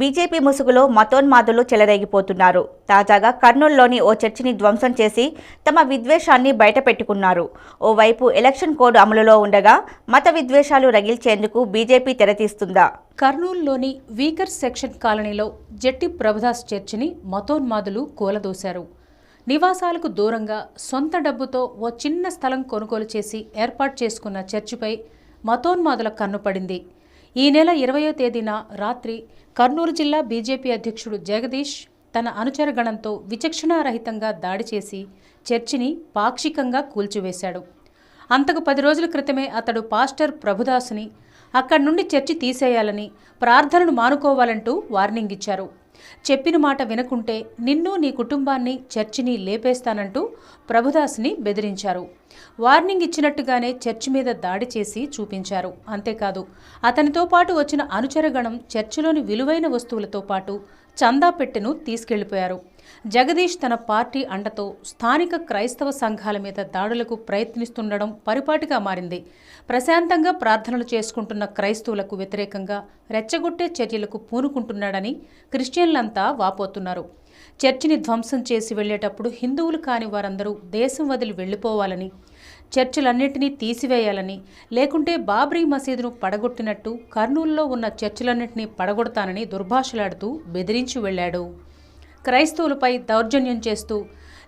BJP ముసుగులో మతోన్మాదులు చెలరేగిపోతున్నారు. తాజాగా కర్నూలులోని ఓ చర్చిని ధ్వంసం చేసి తమ విద్వేషాన్ని బయటపెట్టుకున్నారు. ఓవైపు ఎలక్షన్ కోడ్ అమలులో ఉండగా మత విద్వేషాలు రగిల్చేందుకు బీజేపీ తెరతీస్తుందా కర్నూలులోని వీకర్ సెక్షన్ కాలనీలో జట్టి ప్రభుదాస్ చర్చిని మతోన్మాదులు కూలదోశారు. నివాసాలకు దూరంగా సొంత డబ్బుతో ఓ చిన్న స్థలం కొనుగోలు చేసి ఏర్పాటు చేసుకున్న చర్చిపై మతోన్మాదుల కన్నుపడింది ఈ నెల ఇరవయో తేదీన రాత్రి కర్నూలు జిల్లా బీజేపీ అధ్యక్షుడు జగదీష్ తన అనుచరగణంతో విచక్షణారహితంగా దాడి చేసి చర్చిని పాక్షికంగా కూల్చివేశాడు. అంతకు పది రోజుల క్రితమే అతడు పాస్టర్ ప్రభుదాసుని అక్కడి నుండి చర్చి తీసేయాలని ప్రార్థనను మానుకోవాలంటూ వార్నింగ్ ఇచ్చారు. చెప్పిన మాట వినకుంటే నిన్ను నీ కుటుంబాన్ని చర్చిని లేపేస్తానంటూ ప్రభుదాస్ని బెదిరించారు. వార్నింగ్ ఇచ్చినట్టుగానే చర్చి మీద దాడి చేసి చూపించారు. అంతేకాదు అతనితో పాటు వచ్చిన అనుచరగణం చర్చిలోని విలువైన వస్తువులతో పాటు చందా పెట్టెను తీసుకెళ్ళిపోయారు. జగదీష్ తన పార్టీ అండతో స్థానిక క్రైస్తవ సంఘాల మీద దాడులకు ప్రయత్నిస్తుండడం పరిపాటిగా మారింది. ప్రశాంతంగా ప్రార్థనలు చేసుకుంటున్న క్రైస్తవులకు వ్యతిరేకంగా రెచ్చగొట్టే చర్యలకు పూనుకుంటున్నాడని క్రిస్టియన్లంతా వాపోతున్నారు. చర్చిని ధ్వంసం చేసి వెళ్ళేటప్పుడు హిందువులు కాని వారందరూ దేశం వదిలి వెళ్ళిపోవాలని చర్చిలన్నింటినీ తీసివేయాలని లేకుంటే బాబ్రీ మసీదును పడగొట్టినట్టు కర్నూలులో ఉన్న చర్చిలన్నింటినీ పడగొడతానని దుర్భాషలాడుతూ బెదిరించి వెళ్ళాడు క్రైస్తవులపై దౌర్జన్యం చేస్తూ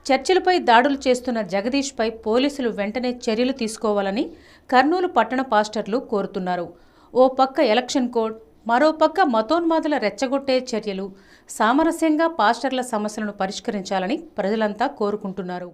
చర్చిలపై దాడులు చేస్తున్న జగదీష్పై పోలీసులు వెంటనే చర్యలు తీసుకోవాలని కర్నూలు పట్టణ పాస్టర్లు కోరుతున్నారు. ఓ పక్క ఎలక్షన్ కోడ్ మరోపక్క మతోన్మాదుల రెచ్చగొట్టే చర్యలు సామరస్యంగా పాస్టర్ల సమస్యలను పరిష్కరించాలని ప్రజలంతా కోరుకుంటున్నారు.